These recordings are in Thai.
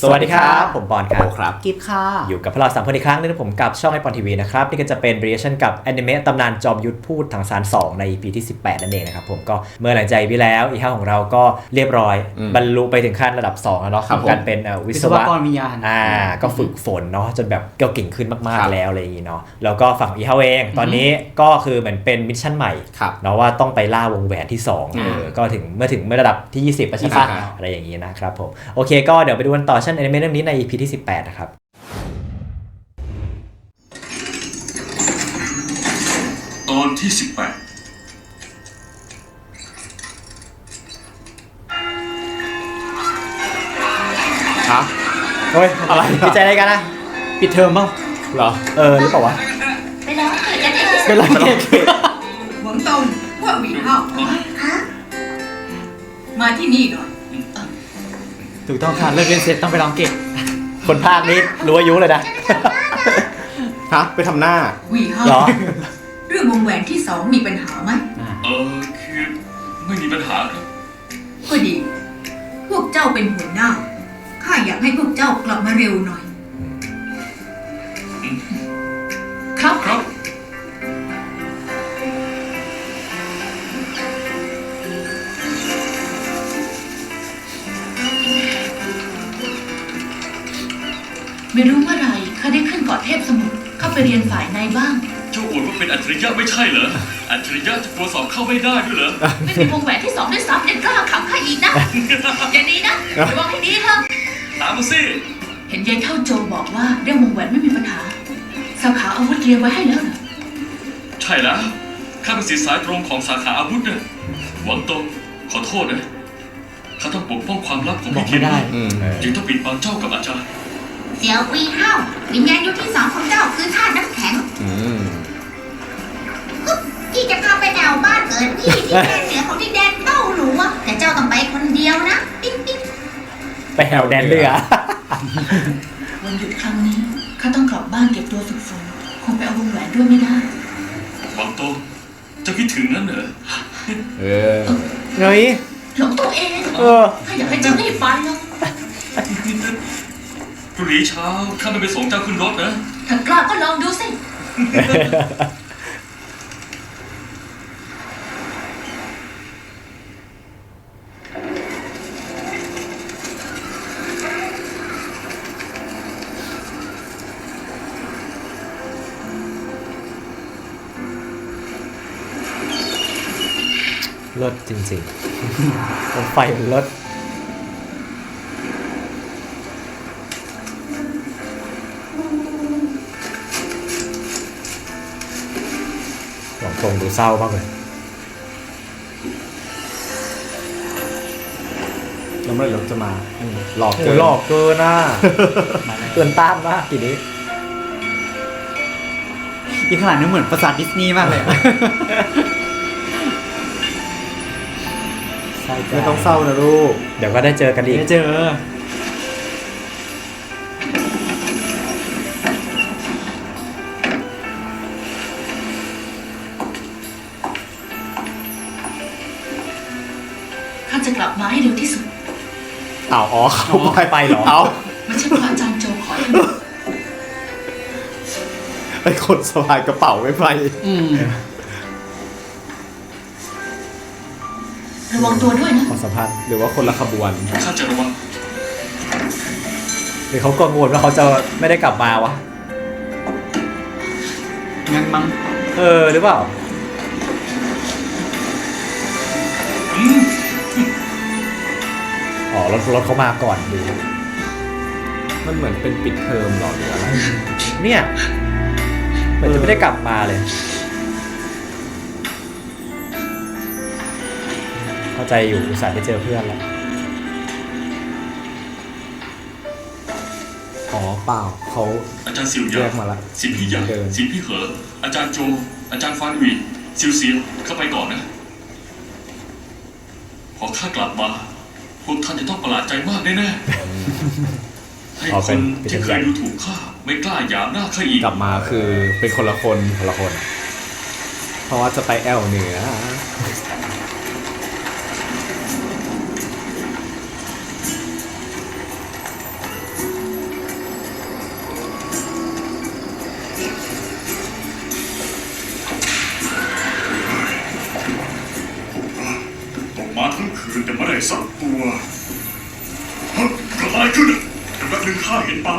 สวัสดีครับ ผมปอนครับครับ กิฟค่ะ อยู่กับพวกเราสามคนอีกครั้งนึงนะผมกับช่องไอปอนทีวีนะครับ นี่ก็จะเป็น reaction กับแอนิเมะตำนานจอมยุทธพูดถังสาร 2 ใน EP ที่ 18 นั่นเองนะครับผมก็เมื่อหลังจากพี่แล้วอีห้าของเราก็เรียบร้อยอืมบรรลุไปถึงขั้นระดับ 2 แล้วเนาะครับผมการเป็นเอ่อวิวิศศววะกรวิญญาณอ่าก็ฝึกฝนเนาะจนแบบก็เก่งขึ้นมากครับๆแล้วอะไรอย่างงี้เนาะแล้วก็ฝั่งอีเฮาเอง ตอนนี้ก็คือเหมือนเป็นมิชชั่นใหม่ครับเนาะว่าต้องไปล่าวงแหวนที่2อืเอมอก็ถึงเมื่อถึงเมื่อระดับที่ 20แล้วใช่ปะ20ครับอะไรอย่างงี้นะครับผมโอเค ก็เดี๋ยวไปดูกันต่อชั่นแอนิเมะเรื่องนี้ใน EP ที่ 18 นะครับตอนที่ 18ฮะเฮ้ยอะไรอะ ดีใจอะไรกันนะ ปิดเทอมบ้างเหรอ เออหรือเปล่าวะไปแล้วเกิดกันได้ที่สุดเป็นไรเกตหวังตงว่าหวีเฮามาที่นี่หน่อย ถูกต้องค่ะเลิกเรียนเสร็จต้องไปร้องเก็บคนภาคนี้รู้อายุเลยนะ ฮะไปทำหน้าหวีเฮาเหรอ เรื่องวงแหวนที่สองมีปัญหาไหมเออคือไม่มีปัญหาครับก็ดี พวกเจ้าเป็นหัวหน้าข้าอยากให้พวกเจ้ากลับมาเร็วหน่อย บ้าง เจ้าอวดว่าเป็นอัจฉริยะไม่ใช่เหรอ อัจฉริยะจะกลัวสอบเข้าไม่ได้ด้วยเหรอ ไม่มีวงแหวนที่สองด้วยซ้ำยังกล้าขังข้าอีกนะ อย่าดีนะระวังให้ดีเถอะตามมาสิ เห็นยายเท่าโจบอกว่าเรื่องวงแหวนไม่มีปัญหาสาขาอาวุธเตรียมไว้ให้แล้วเหรอใช่แล้ว ข้าเป็นศิษย์สายตรงของสาขาอาวุธเนี่ยหวังตงขอโทษนะ ข้าต้องปกป้องความลับของบอพี่กไม่ได้ อืม จึงต้องปิดบังเจ้ากับอาจารย์ เสี่ยววีเฮ้าวิญญาณยุทธที่สองของเจ้าคือธาตุน้ำแข็งอืมพี่จะพาไปแนวบ้านเกิดพี่ที่แดนเหนือของที่แดนเต้าหลัวแต่เจ้าต้องไปคนเดียวนะปิ๊งปิ๊งไปแหวแดนเรือวันหยุดครั้งนี้ข้าต้องกลับบ้านเก็บตัวฝึกฝนคงไปเอาวงแหวนด้วยไม่ได้หวังตงเจะคิดถึงนั้นเหรอเออเฮ้ยหลงตัวเองเออข้าอยากให้เจ้ารีบไปนะ พรุ่งนี้เช้าข้าไม่ไปส่งเจ้าขึ้นรถนะ ถ้ากล้าก็ลองดูสิรถจริงๆรถไฟมันรถ หวังตรงดูเศร้ามากเลยแล้วเมื่อไหร่รถจะมาอืมหลอกโอ้เกินหลอกเกินอะมาแล้วเตือนต้านมากทีนี้อีกขนาดนี้เหมือนปราสาทดิสนีย์มากเลยอะใช่จ้ะไม่ต้องเศร้านะลูก เดี๋ยวก็ได้เจอกันอีกได้เจอ จะกลับมาให้เร็วที่สุด เอาอ๋อเขาไปไปเหรอเอาไม่ใช่เพราะอาจารย์โจขออย่างนั้นไอ้คนสบายกระเป๋าไม่ไปอืมระวังตัวด้วยนะความสัมพันธ์หรือว่าคนละขบวนข้าจะระวังหรือเขากังวลว่าเขาจะไม่ได้กลับมาวะงั้นมั้งเออหรือเปล่า อ๋อรถรถเขามาก่อนดูมันเหมือนเป็นปิดเทอมหรอหรืออะไรเนี่ยเหมือนจะไม่ได้กลับมาเลย เข้าใจอยู่อุตส่าห์ได้เจอเพื่อนแล้วอ๋อเปล่าเขาอาจารย์สิวแยยากมาละ สินพี่หยางเดิน สินพี่เหอ อาจารย์โจ อาจารย์ฟานหวีซิวเซียวเข้าไปก่อนนะ พอข้ากลับมา พวกท่านจะต้องประหลาดใจมากแน่ๆให้อ๋อคเป็นนเป็นที่เคยใหญ่ดูถูกข้าไม่กล้าหยามหน้าข้าอีกกลับมาคือเป็นคนละคนคนละคน เพราะว่าจะไปแอลเหนือ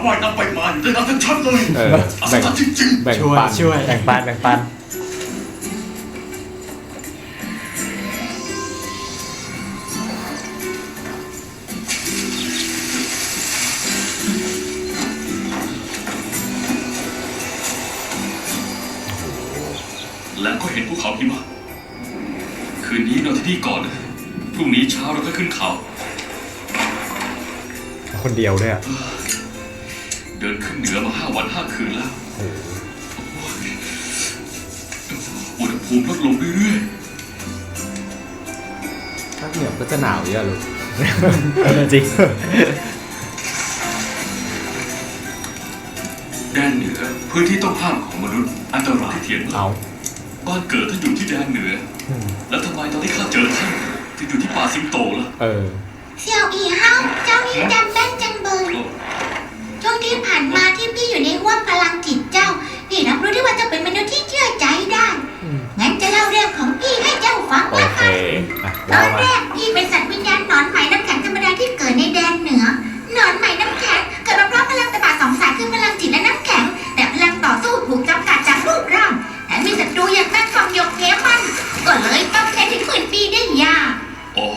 ว่ายน้ำไปมาอยู่ในน้ำชัดๆเลยเออ อัศแบ่งจรรย์จริงแบ่งช่วยปันช่วย แบ่งปันแบ่งปัน ๆ แล้วก็เห็นภูเขาหิมะคืนนี้นอนที่นี่ก่อนนะพรุ่งนี้เช้าเราก็ขึ้นเขา คนเดียวด้วยอะเดินขึ้นเหนือมาห้าวันห้าคืนแล้วอุณหภูมิลดลงเรื่อยภาคเหนือก็จะหนาวเยอะลูกจริงๆแดนเหนือพื้นที่ต้องห้ามของมนุษย์ อันตรายที่เทียนเอาบ้านเกิดท่านอยู่ที่แดนเหนืออแล้วทำไมตอนที่ข้าเจอท่านถึงอยู่ที่ป่าสิงโตล่ะ เออ เสี่ยวอีเฮาเจ้านี่จำ ใจได้งั้นจะเล่าเรื่องของพี่ให้เจ้าฟัง โอนะเคคะอะตเล่าอนมา แรกพี่เป็นสัตว์วิญญาณหนอนไหมน้ำแข็งธรรมดาที่เกิดในแดนเหนือหนอนไหมน้ำแข็งเกิดมาเพราะพลังตบะสองสายคือพลังจิตและน้ำแข็ง แต่พลังต่อสู้ถูกจำกัดจากรูปร่างแถมมีศัตรูอย่างแม่ฟองยกเทมันก็เลยต้องแค่ถึงหมื่นปีได้ยากอ๋อ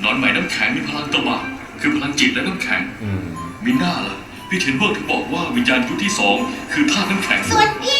หนอนไหมน้ำแข็งมีพลังตบะคือพลังจิตและน้ำแข็ง อืม มิน่าล่ะ พี่เทนเบิร์กถึงบอกว่าวิญญาณยุคที่สองคือธาตุน้ำแข็ง ส่วนพี่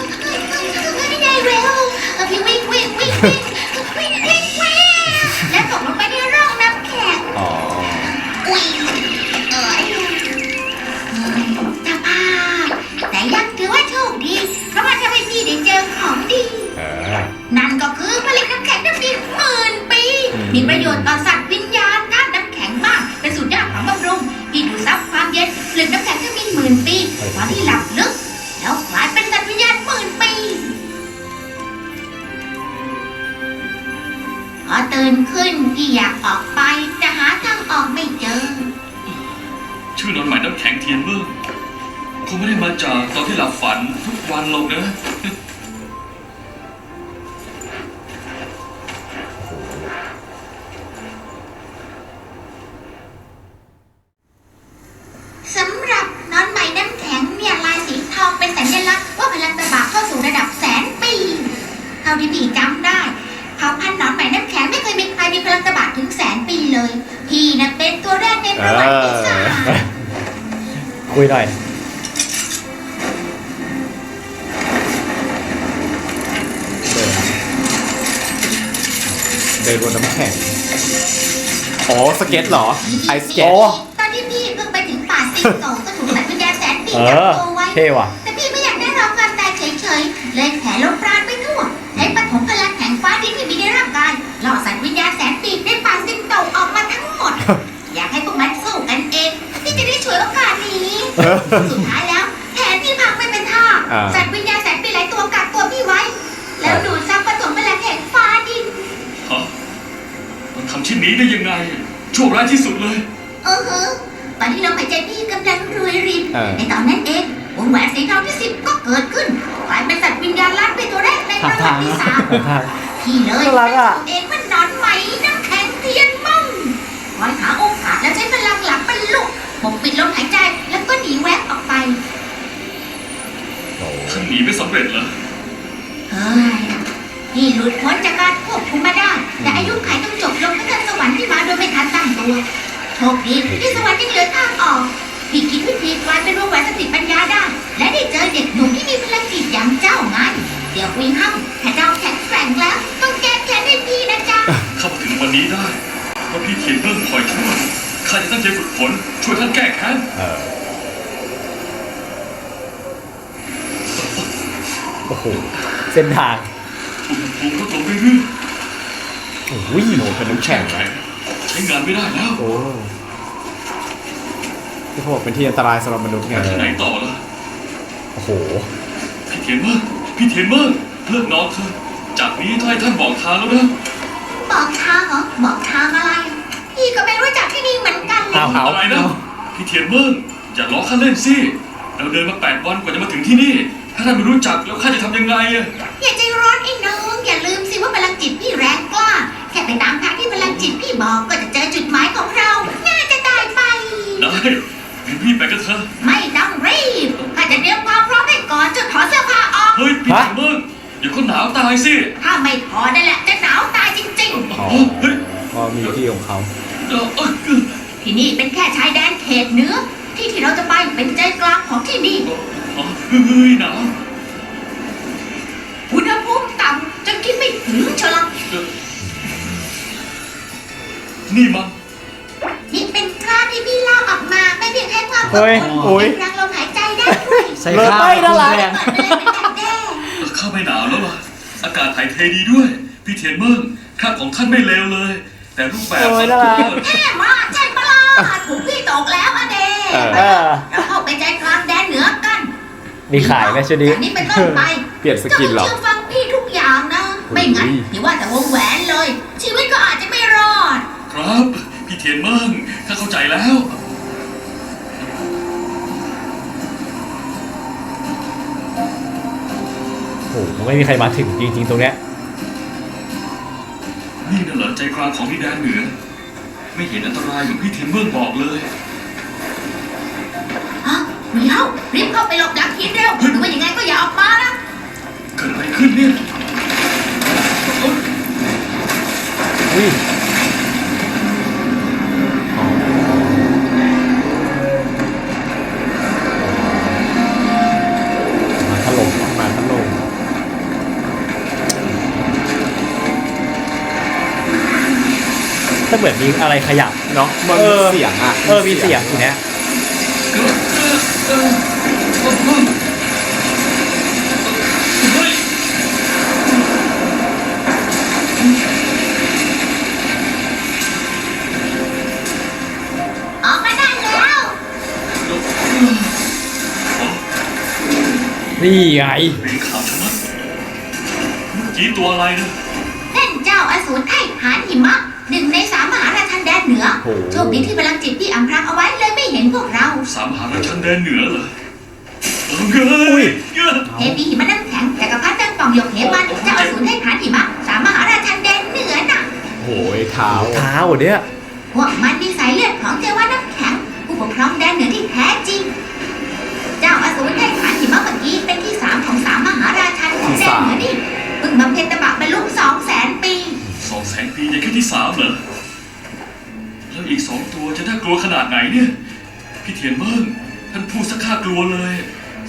อตื่นขึ้นพี่อยากออกไปแต่หาทางออกไม่เจอ ชื่อนอนใหม่น้ำแข็งเทียนเบิร์กคงไม่ได้มาจากตอนที่หลับฝันทุกวันหรอกนะ คุยหน่อยเดินบนน้ำแข็งอ๋อสเก็ตเหรอ ไอสเก็ตโอ้ตอนที่พี่เพิ่งไปถึงป่าสิงโตก็ถูกสัตว์วิญญาณแสนปีเอจับอตัวไว้ เท่ว่ะ แต่พี่ไม่อยากได้รับการตายเฉยๆ เลยแผ่ลมปราณไปทั่วใช้ปฐมพลังแห่งฟ้าดินที่มีในร่างกายล่อสัตว์วิญญาณแสนปีในป่าสิงโตออกมาทั้งหมด อยากให้พวกมันสู้กันเองที่จะได้ฉวยโอกาสนี้ สุดท้ายแล้วแผนที่พังไม่เป็นท่าอ่า สัตว์วิญญาณแสนปีหลายตัวกักตัวพี่ไว้ แล้วดูดซับปฐมพลังแห่งฟ้าดิน ฮะมันทำเช่นนี้ได้ยังไงโชั่วร้ายที่สุดเลย เออฮะตอนที่ลมหายใจพี่กำลังรวยรินเออ ในตอนนั้นเองวงแหวนสีทองที่สิบก็เกิดขึ้นกลายเป็นสัตว์วิญญาณล้านเป็นตัวแรกในประวัติศาสตร์พี่เลยน่ารักอะเป็นตัวเองว่านอนไหมน้ำแข็งเทียนมั่งคอยหาโอกาสแล้วใช้พลังหลังบรรลุ ปกปิดลมหายใจแล้วก็หนีแวบออกไปท่านหนีไม่สำเร็จเหรอเฮ้ยพี่หลุดพ้นจากการควบคุมมาได้ แต่อายุขัยต้องจบลงเมื่อสวรรค์ที่มาโดยไม่ทันตั้งตัวโชคดีที่สวรรค์ยังเหลือทางออกพี่คิดวิธีกลายเป็นวงแหวนสติปัญญา เออโอ้โหเส้นทางอุณหภูมิลดลงเรื่อยโอ้โหโอ้เป็นน้ำๆแข็งแข็งใช้งานไม่ได้แล้วโอ้ที่เขาบอกเป็นที่อันตรายสำหรับมนุษย์ไงเออไหนต่อล่ะโอ้โหพี่เทียนเบิร์กพี่เทียนเบิร์กเลิกนอนเถอะจากนี้ถ้าให้ท่านบอกทางแล้วนะบอกทางเหรอบอกทางอะไร พี่ก็ไม่รู้จักที่นี่เหมือนกันเลยอ้าวเอาอะไรนะ พี่เทียนเบิร์กอย่าล้อข้าเล่นสิเราเดินมาแปดวันกว่าจะมาถึงที่นี่ ถ้าท่านไม่รู้จักแล้วข้าจะทำยังไงอะอย่าใจร้อนไอ้น้องอย่าลืมสิว่าพลังจิตพี่แรงกล้าแค่ไปตามทางที่พลังจิตพี่บอกก็จะเจอจุดหมายของเราง่ายจะตายไป ได้งั้นรีบไปกันเถอะไม่ต้องรีบข้าจะเตรียมความพร้อมให้ก่อนจะถอดเสื้อผ้าออกเฮ้ยพี่เบิ้งเดี๋ยวเขาหนาวตายสิถ้าไม่ถอดนั่นแหละจะหนาวตายจริงอ๋อ เฮ้ยพอมีที่ของเขา เออเออๆ ที่นี่เป็นแค่ชายแดนเขตเหนือที่ที่เราจะไปเป็นใจกลางของที่นี่เฮ้ยหนาวอุณหภูมิต่ำจนคิดไม่ถึงเชียวละนี่มัน นี่เป็นคราบที่พี่ลอกออกมาไม่เพียงแค่ความเฮ้ยอบโอ้ยยังพลังลมหายใจได้ด้วยใส่เลยข้าวไม่น่ารักแรงเปิดไปเลยเป็นดักแด้ข้าไม่หนาวแล้วล่ะ อากาศถ่ายเทดีด้วย พี่เทียนเบิ้งข้าของท่านไม่เลวเลย แต่รูปแบบโอ้ยน่ารัก แย่มากใช่ปะล่ะ ถูกพี่ตกแล้วอะเดเออเออ เราเข้าไปใจกลางแดนเหนือกันมีขายไหมชุดนี้ จากนี้เป็นต้นไปเปลี่ยนสกินเหรอ เจ้าเชื่อฟังพี่ทุกอย่างนะ ไม่งั้นอุ้ยอว่าแต่วงแหวนเลย ชีวิตก็อาจจะไม่รอด ครับ พี่เทียนเบิ้งข้าเข้าใจแล้ว โอ้โหไม่มีใครมาถึงจริงๆตรงเนี้ย นี่น่ะเหรอใจกลางของดินแดนเหนือ ไม่เห็นอันตรายอย่างพี่เทียนเบิ้งบอกเลย ฮะหนีเข้ารีบเข้าไปหลบหลังหินเร็วหรือว่ายังไงก็อย่าออกมานะ เกิดอะไรขึ้นเนี่ยเอ้ย เหมือนมีอะไรขยับเนาะมันเอมีอเสียงอะเออมีเสียงทีเนี้ยเกิดเกิดเออเออเออเฮ้ยออกมาได้แล้ว นี่ไงเป็นข่าวชะมัดเมื่อกี้ตัวอะไรนะนั่นเจ้าอสูรไทหานหิมะ เหนือโอ้โห โชคดีที่พลังจิตพี่อำพรางเอาไว้เลยไม่เห็นพวกเราสามมหาราชันแดนเหนือเหรอเออเงอุ้ย ยเงยเทพีหิมะน้ำแข็งจักรพรรดิดังป่องหยกเหมันเจ้าอสูรไทหานหิมะสามมหาราชันแดนเหนือน่ะ โหยเท้าเท้าเนี่ยพวกมันมีสายเลือดของเทวาน้ำแข็งผู้ปกครองแดนเหนือที่แท้จริง เจ้าอสูรไทหานหิมะเมื่อกี้เป็นที่สามของสามมหาราชันของแดนเหนือนี่เพิ่งบำเพ็ญตบะบรรลุสองแสนปี สองแสนปียังแค่ที่สามเหรอ แล้วอีกสองตัวจะน่ากลัวขนาดไหนเนี่ย พี่เทียนเบิ้งท่านพูดสักข้ากลัวเลย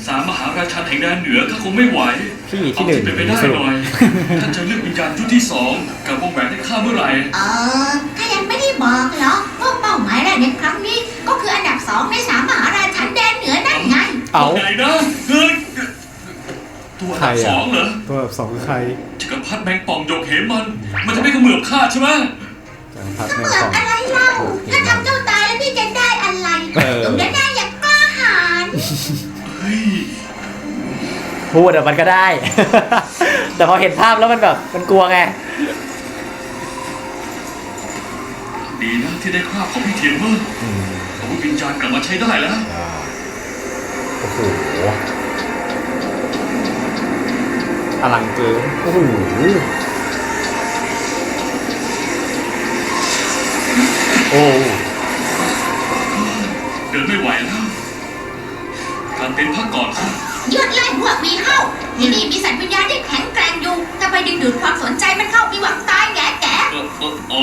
สามมหาราชันแห่งแดนเหนือข้าคงไม่ไหวพี่ที่หนึ่งเอาเป็นไปได้สรุปหน่อย ท่านจะเลือกวิญญาณชุดที่สองกับวงแหวนให้ข้าเมื่อไหร่ เออถ้ายังไม่ได้บอกเหรอว่าเป้าหมายแรกในครั้งนี้ ก็คืออันดับสองในสามมหาราชันแดนเหนือนั่นไง เอา ตัวไหนนะเฮ้ยตัวอันดับใครอะ สองเหรอตัวแบบสองคือใครจักรพรรดิแมงป่องหยกเหมัน มันจะไม่เขมือบข้าใช่ไหม จังพัดเสแมมืงอนป่อง อะไรเล่าถ้าทำเจ้าตายแล้วพี่จะได้อะไรเออตรงนั้นได้อย่างกล้าหาญเฮ้ยพูดอะมันก็ได้ แต่พอเห็นภาพแล้วมันแบบมันกลัวไง ดีนะที่ได้คราบของพี่เทียนเมอร์อาวุธวิญญาณกลับมาใช้ได้แล้วโอ้โหอลังเกินโอ้โห โอ้เดินไม่ไหวแล้วการเป็นพักก่อนครับยืดไล่พวกมีเข้าที่นี่มีสัตว์วิญญาณที่แข็งแกร่งอยู่ถ้าไปดึงดูดความสนใจมันเข้ามีหวังตายแง่แก่เออเอออ๋อ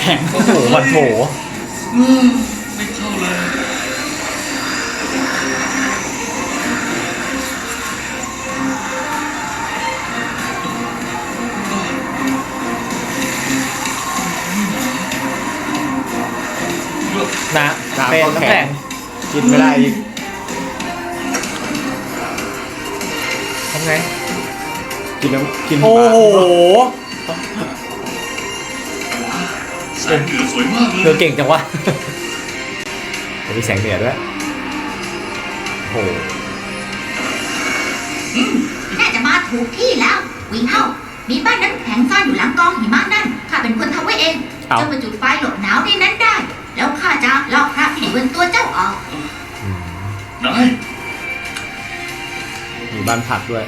แข็งโอ้โหมันโถเออไม่เข้าเลย เป็นน้ำแข็งกินไม่ได้อีกทำไง กินน้ำกินโอ้โหแสงเหนือสวยมากเลเธอยเก่งจังวะมีแสงเหนือด้วยโอ้โหน่าจะมาถูกที่แล้ววิ่งเข้ามีบ้านน้ำแข็งซ่อนอยู่หลังกองหิมะนั่นข้าเป็นคนทำไว้เองเอาเจ้ามาจุดไฟหลบหนาวในนั้นได้ แล้วข้าจะลอกพระที่อยู่บนตัวเจ้าออก นายร้านผักด้วย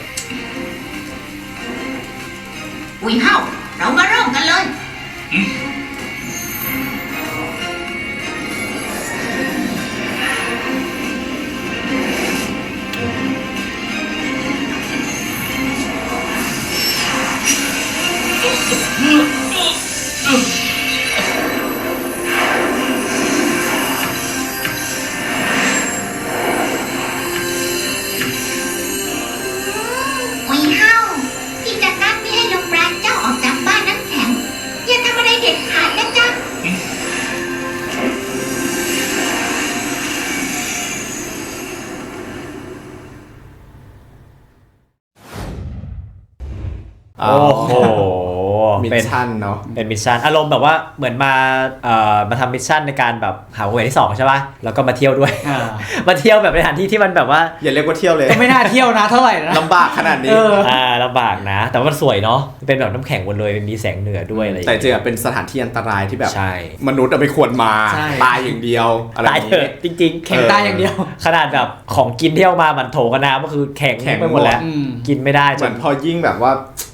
อุ้ยเฮาเรามาเริ่มกันเลยอุ้ย ชเป็นชั่นเนาะเป็นมิชชั่นอารมณ์แบบว่าเหมือนมาเอ่อมาทำมิชชั่นในการแบบหาหวยที่สองใช่ป่ะแล้วก็มาเที่ยวด้วยอ่ามาเที่ยวแบบในสถานที่ที่มันแบบว่าอย่าเรียกว่าเที่ยวเลยก็ไม่น่าเที่ยวนะเท่าไหร่นะลำบากขนาดนี้เอออ่าลำบากนะ แต่ว่ามันสวยเนาะเป็นแบบน้ำแข็งหมดเลยมีแสงเหนือด้วยอะไรอย่างแต่เงี้ยจริงๆอะเป็นสถานที่อันตรายที่แบบใช่มนุษย์อะไม่ควรมาใช่ตายอย่างเดียวอะไรอตายย่างเถนี้อะจริง ๆ แข่งตายอย่างเดียว ขนาดแบบของกินที่เอามามันโถกับน้ำก็คือแข็งแข็งไปหมดแล้วอืมกินไม่ได้เหจมือนนพอยิ่งแบบว่า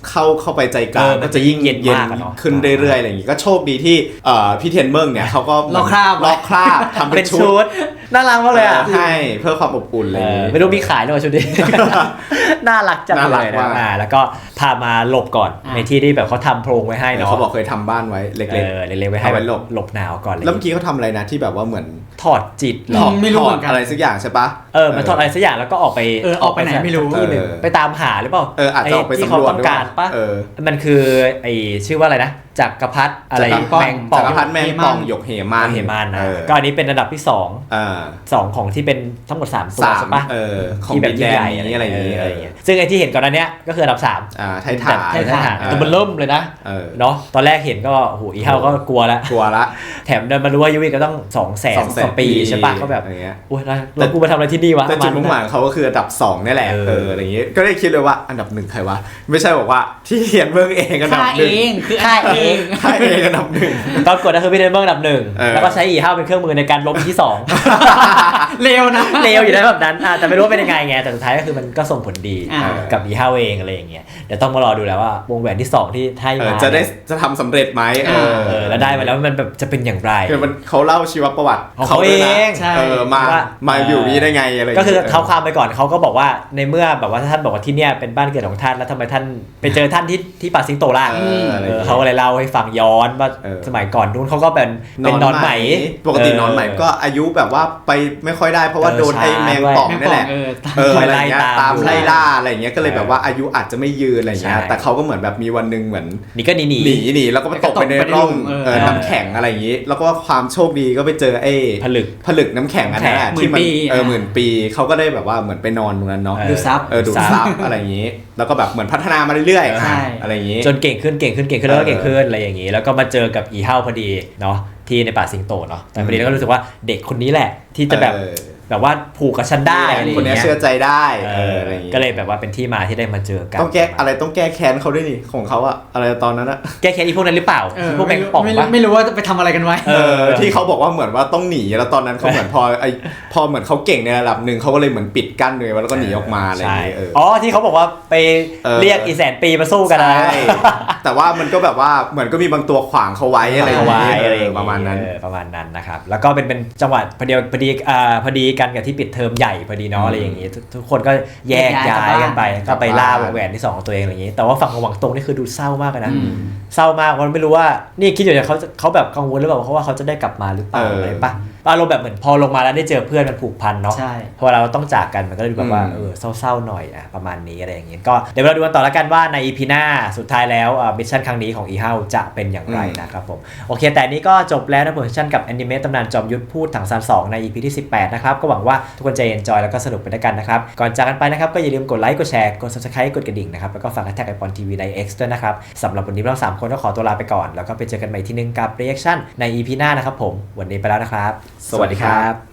เข้าเข้าไปใจกลางเออมันจะยิ่งเย็นมากอะเนาะขึ้นเรื่อยๆอะไรอย่างงี้ก็โชคดีที่เอ่อพี่เทียนเมิงเนี่ยเขาก็ลอกคราบไว้ลอกคราบทำเป็เป็นนชุชุดดน่ารักมากเลยอะให้เพื่อความอบอุ่นอะไรเออย่างองี้ ไม่รู้มีขายหรือเปล่าชุดนี้ น่ารักจังน่ารัเลกยนะมาก อ่าแล้วก็พามาหลบก่อนอ่าในที่ที่แบบเขาทำโพรงไว้ให้เดี๋ยวเนาะเขาบอกเคยทำบ้านไว้เล็ก เออเล็กๆไว้ให้เอาไว้หลบ หลบหนาวก่อนเลยๆแล้วเมื่อกี้เขาทำอะไรนะที่แบบว่าเหมือนถอดจิตเหรอือมไม่รู้เหมือนกันถดอะไรสักอย่างใช่ปะ เออมันถอดอะไรสักอย่างแล้วก็ออกไปเออออกไปไหนไม่รู้ ที่หนึ่งเออไปตามหาหรือเปล่าเอออาจจะออกไปที่สำเขารวจต้องการปะเออมันคือไอชื่อว่าอะไรนะจักรพรรดิอะไรจักรพรรดิแมงป่องจักรพรรดิแมงป่องหยกเหมันเฮมานนะเออก็อันนี้เป็นระดับที่สองอ่าสองของที่เป็นทั้งหมดสามตัวสามใช่ปะเออของที่แบบดินยิ่แดงนใหญ่นี้อะไรอย่างงี้เอะไรเออเงี้ยซึ่งไอที่เห็นก่อนหนั้นเนี้ยก็คืออันดับสามอ่าไทยแต่ถ่านไทยทหารเออตัวมันเริ่มเลยนะเออเนาะตอนแรกเห็นก็โอ้โหอีเฮาก็กลัวแล้วกลัวละแถมเดินมารู้ว่ายุวิก็ต้องสองแสนสองแสนต่อปีใช่ปะก็แบบอะไรเงี้ยโอ้ยแล้วแล้วกูมาทำอะไรที่นี่วะแต่จุดประมุ่งหมายของเขาก็คืออันดับ2นี่แหละเออเอออะไรอย่างงี้ก็ได้คิดเลยว่าอันดับหนึ่งใครวะไม่ใช่บอกว่าที่เขียนเมืองเองอันดับค่าหเอนึ่งงคือค่าเองค่ายเองอันดับหนึ่ง ตอนกดก็คือพี่เดนเบิร์กอันดับหนึ่งเออ แล้วก็ใช้อีเฮาเป็นเครื่องมือในการลบที่สอง เร็วนะ เลวอยู่ได้แบบนั้นอะแต่ไม่รู้ว่าเป็นยังไงไง แต่สุดท้ายก็คือมันก็ส่งผลดีอ่า กับอีเฮาเองอะไรอย่างเงี้ย เดี๋ยวต้องมารอดูแล้วว่าวงแหวนที่สองที่ให้เออมาจะได้จะทำสำเร็จไหมเออเออแล้วได้มาแล้วมันแบบจะเป็นอย่างไร คือมันเขาเล่าชีวประวัติของเขาด้วยนะเองใช่ เออมาว่า มาอยู่นี่ได้ไงอะไรย่งก็งี้คือเท้าความไปก่อนเขาก็บอกว่าในเมื่อแบบว่าท่านบอกว่าที่เนี่ยเป็นบ้านเกิดของท่านแล้วทำไมท่านไปเจอท่านที่ที่ป่าสิงโตล่ะเอออะไรเออย่งองี้ยเขาก็เลยเล่าให้ฟังย้อนว่าเออ สมัยก่อนนู้นเขาก็เป็นเป็นนอนไหมปกตินอนไหมก็อายุแบบว่าไปไม่ค่อยได้เพราะว่าเออโดนไอ้ช้าแมงด้วย ป่องแม่งนี่บอแหกละ เออเอออะไรเงี้ยไล่ตามตามดูไล่ล่าอะไรเงี้ยก็เลยแบบว่าอายุอาจจะไม่ยืนอะไรเงี้ยใช่ แต่เขาก็เหมือนแบบมีวันหนึ่งเหมือนนี่ก็หนีหนีหนีหนีแล้วก็ไปตกไปในร่องเออเออน้ำแข็งอะไรอย่างนี้ แล้วก็ความโชคดีก็ไปเจอไอ้ผลึกผลึกน้ำแข็งอันนั้นแหละหมื่นที่มันปีเอออะหมื่นปีเขาก็ได้แบบว่าเหมือนไปนอนตรงนั้นเนาะเออ ดูซับ เออดูดซับอะไรอย่างนี้ แล้วก็แบบเหมือนพัฒนามาเรื่อยใช่ ๆอะไรอย่างนี้ จนเก่งขึ้นเก่งขึ้นเก่งขึ้นแล้วก็เออเก่งขึ้นอะไรอย่างนี้ แล้วก็มาเจอกับอีเฮาพอดีเนาะที่ในป่าสิงโตเนาะแต่พอดีแล้วก็รู้สึกว่าเด็กคนนี้แหละที่จะแบบเออ แบบว่าผูกกับฉันได้อะไรอคนย่างเนี้ยเงี้ยเชื่อใจได้เอเออออะไรอย่างนี้ก็เลยแบบว่าเป็นที่มาที่ได้มาเจอกันต้องแก้อะไรต้องแก้แค้นเขาด้วยนี่ของเขาอะอะไรตอนนั้นอะแก้แค้นอีพวกนั้นหรือเปล่าเออพวกแมงป่องไม่ปะไม่รู้ว่าจะไปทำอะไรกันไว้เออที่เขาบอกว่าเหมือนว่าต้องหนีแล้วตอนนั้นเขาเหมือนพอไอพอเหมือนเขาเก่งในระดับหนึ่งเขาก็เลยเหมือนปิดกั้นเลยแล้วก็หนีออกมาอะไรอย่างใช่เงี้ยเอออ๋อที่เขาบอกว่าไปเออเรียกอีแสนปีมาสู้กันนะใช่แต่ว่ามันก็แบบว่าเหมือนก็มีบางตัวขวางเขาไว้อะไรอย่างเอาไว้เงี้ยอะไรอเอย่างองี้ประมาณนั้นเออประมาณนั้นนะครับแล้วก็เป็นเป็นจังหวะพอดีพอดีอ่าพอดีกันกับที่ปิดเทอมใหญ่พอดีเนาะอืมอะไรอย่างงี้ทุกทุกคนก็แยกแยกย้ายย้ายกันไปกลัก็บไปบ้านล่าวงแหวนที่สองของตัวเองอะไรอย่างงี้ แต่ว่าฝั่งของหวังตรงนี่คือดูเศร้ามากเลยนะอืมเศร้ามากเพราะไม่รู้ว่านี่คิดอยู่เนี่ยเขาจะเขาแบบกังวลหรือเปล่าเพราะว่าเขาจะได้กลับมาหรือเปล่าเออออะไรปะ อารมณ์แบบเหมือนพอลงมาแล้วได้เจอเพื่อนมันผูกพันเนาะใช่พอเราต้องจากกันมันก็เลยดูแบบว่าอืมเออเศร้าๆหน่อยอะประมาณนี้อะไรอย่างงี้ก็เดี๋ยวเราดูกันต่อแล้วกันว่าใน EP หน้าสุดท้ายแล้วมิชชั่นครั้งนี้ของอีเฮาจะเป็นอย่างไรนะครับผมโอเค แต่นี้ก็จบแล้วนะผมมิชชั่นกับแอนิเมตตำนานจอมยุทธพูดถังซาน2ใน EP ที่18นะครับก็หวังว่าทุกคนจะเอนจอยแล้วก็สนุกไปด้วยกันนะครับก่อนจากกันไปนะครับก็อย่าลืมกดไลค์กดแชร์กด subscribe กดกระดิ่งนะครับแล้วก็ฝากแท็กไอปอนทีวีใน X ด้วยนะครับสำหรับวันนี้เราสามคนก็ขอตัวลาไปก่อน แล้วก็ไปเจอกันใหม่ที่นึงกับ reaction ใน EP หน้านะครับผมวันนี้ไปแล้วนะครับ สวัสดีครับ